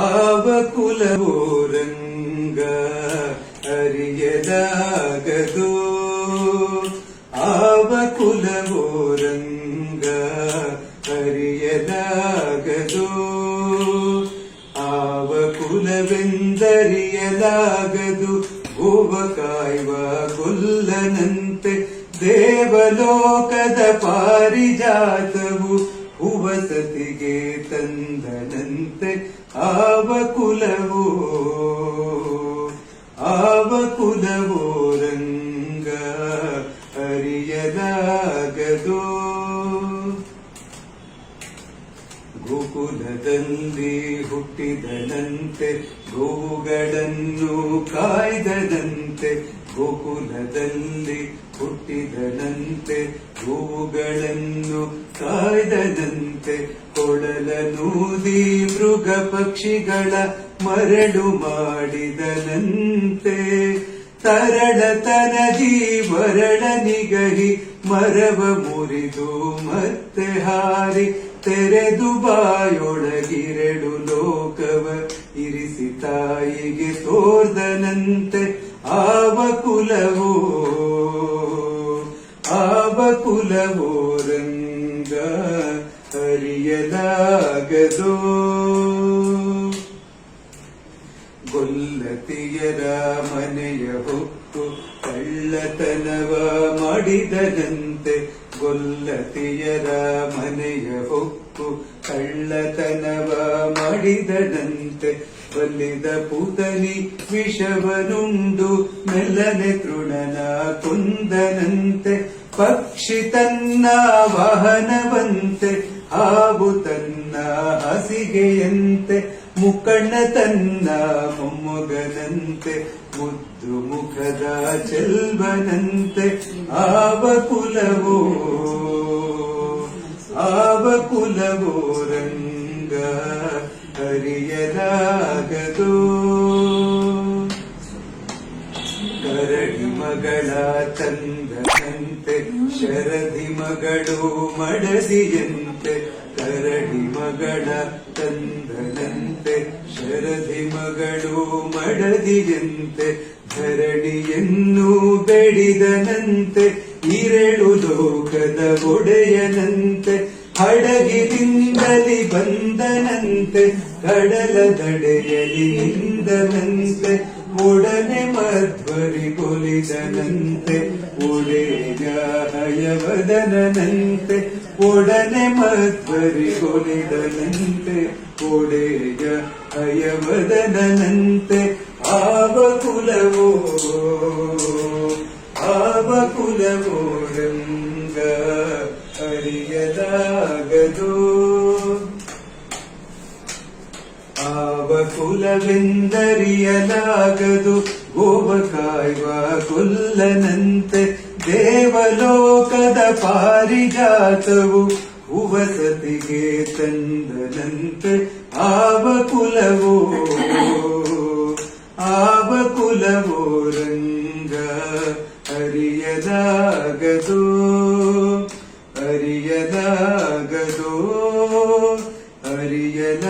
ಆವ ಕುಲವೋ ರಂಗ ಅರಿಯಲಾಗದು ಆವ ಕುಲವೋ ರಂಗ ಅರಿಯಲಾಗದು ಆವ ಕುಲವೆಂದರಿಯಲಾಗದು ಗೋವ ಕಾಯುವ ಕೊಲ್ಲನಂತೆ ದೇವಲೋಕದ ಪಾರಿಜಾತವು ಹುವಸತಿಗೆ ತಂದನಂತೆ ಆವ ಕುಲವೋ ಗೋಕುಲದಲ್ಲಿ ಹುಟ್ಟಿದನಂತೆ, ಗೋವುಗಳನ್ನು ಕಾಯ್ದದಂತೆ ಗೋಕುಲದಲ್ಲಿ ಹುಟ್ಟಿದನಂತೆ, ಗೋವುಗಳನ್ನು ಕಾಯ್ದದಂತೆ ಕೊಡಲನೂದಿ ಮೃಗ ಪಕ್ಷಿಗಳ ಮರಳು ಮಾಡಿದನಂತೆ. ತರಳತನದಿ ಮರಳ ನಿಗಹಿ ಮರವ ಮುರಿದು ಮತ್ತೆ ಹಾರಿ ತೆರೆದು ಬಾಯೊಳಗಿರೆಡು ಲೋಕವ ಇರಿಸಿ ತಾಯಿಗೆ ತೋರ್ದನಂತೆ ಆವ ಕುಲವೋ ಆವ ಕುಲವೋ ರಂಗ ಅರಿಯಲಾಗದೋ ಗೊಲ್ಲತಿಯರ ಮನೆಯ ಹೊಕ್ಕು ಕಳ್ಳತನವ ಮಾಡಿದನಂತೆ ಗೊಲ್ಲತಿಯರ ಮನೆಯ ಹೊಕ್ಕು ಕಳ್ಳತನವ ಮಾಡಿದನಂತೆ. ಬಲ್ಲಿದ ಪುತನಿ ವಿಷವನುಂಡು ಮೆಲ್ಲನೆ ತೃಣನ ಕುಂದನಂತೆ. ಪಕ್ಷಿ ತನ್ನ ವಾಹನವಂತೆ, ಹಾವು ತನ್ನ ಹಸಿಗೆಯಂತೆ. ಮುಕ್ಕಣ್ಣ ತನ್ನ ಮೊಮ್ಮಗನಂತೆ ಮುದ್ದು ಮುಖದ ಚೆಲ್ವನಂತೆ ಆವ ಕುಲವೋ ಆವ ಕುಲವೋ ರಂಗ ಅರಿಯಲಾಗದೋ ಕರಡಿ ಮಗಳ ತಂದನಂತೆ ಶರದಿ ಮಗಳು ಮಡದಿಯಂತೆ, ಕರಡಿ ಮಗಳ ತಂದನಂತೆ ಶರದಿ ಮಗಳು ಮಡದಿಯಂತೆ, ಧರಣಿಯನ್ನು ಬೆಡಿದನಂತೆ, ಇರಳು ಲೋಕದ ಒಡೆಯನಂತೆ, ಹಡಗಿನಿಂದಲಿ ಬಂದನಂತೆ, ಕಡಲ ದಡೆಯಲಿ ನಿಂದನಂತೆ, ಒಡನೆ ಮಧ್ವರಿ ಕೊಲಿದನಂತೆ ಒಡೆಯ ಹಯವದನಂತೆ ಒಡನೆ ಮಧ್ವರಿ ಕೊಲಿದನಂತೆ ಒಡೆಯ ಹಯವದನಂತೆ ಆವ ಕುಲವೋ ಆವ ಕುಲವೋ ರಂಗ ಅರಿಯಲಾಗದೋ ಕುಲವೆಂದರಿಯಲಾಗದು ಗೋವ ಕಾಯುವ ಕುಲ್ಲನಂತೆ ದೇವಲೋಕದ ಪಾರಿಜಾತವು ಉವಸತಿಗೆ ತಂದನಂತೆ ಆವ ಕುಲವೋ ಆವ ಕುಲವೋ ರಂಗ ಅರಿಯದಾಗದು ಅರಿಯದಾಗದು ಅರಿಯದ